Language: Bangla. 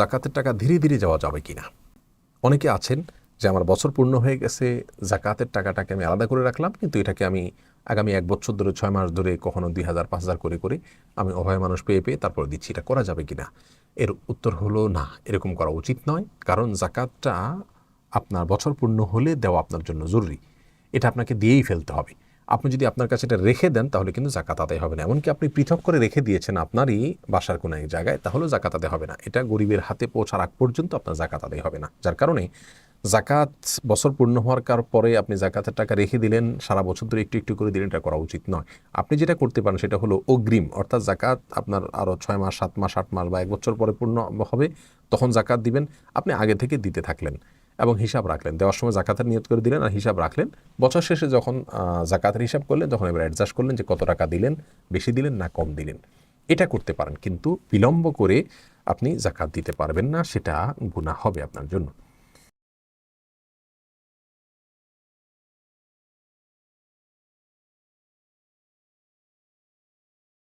জাকাতের টাকা ধীরে ধীরে যাওয়া যাবে কি না অনেকে আছেন যে আমার বছর পূর্ণ হয়ে গেছে, জাকাতের টাকাটাকে আমি আলাদা করে রাখলাম, কিন্তু এটাকে আমি আগামী এক বছর ধরে, ছয় মাস ধরে কখনো দুই হাজার, পাঁচ হাজার করে করে আমি অভয় মানুষ পেয়ে পেয়ে তারপর দিচ্ছি। এটা করা যাবে কি না এর উত্তর হলো না, এরকম করা উচিত নয়, কারণ জাকাতটা আপনার বছর পূর্ণ হলে দেওয়া আপনার জন্য জরুরি। এটা আপনাকে দিয়েই ফেলতে হবে। আপনি যদি আপনার কাছে এটা রেখে দেন, তাহলে কিন্তু জাকাত আদায় হবে না। এমনকি আপনি পৃথক করে রেখে দিয়েছেন আপনারই বাসার কোনো এক জায়গায়, তাহলেও জাকাত আদায় হবে না। এটা গরিবের হাতে পৌঁছার আগ পর্যন্ত আপনার জাকাত আদায় হবে না। যার কারণে জাকাত বছর পূর্ণ হওয়ার কার পরে আপনি জাকাতের টাকা রেখে দিলেন, সারা বছর ধরে একটু একটু করে দিলেন, এটা করা উচিত নয়। আপনি যেটা করতে পারেন সেটা হলো অগ্রিম, অর্থাৎ জাকাত আপনার আরও ছয় মাস, সাত মাস, আট মাস বা এক বছর পরে পূর্ণ হবে, তখন জাকাত দিবেন। আপনি আগে থেকে দিতে থাকলেন। এবং হিসাব রাখলেন। দেওয়ার সময় জাকাতের নিয়ত করে দিলেন আর হিসাব রাখলেন। বছর শেষে যখন জাকাতের হিসাব করলেন তখন এবার অ্যাডজাস্ট করলেন যে কত টাকা দিলেন, বেশি দিলেন না কম দিলেন। এটা করতে পারেন, কিন্তু বিলম্ব করে আপনি জাকাত দিতে পারবেন না, সেটা গুণা হবে আপনার জন্য।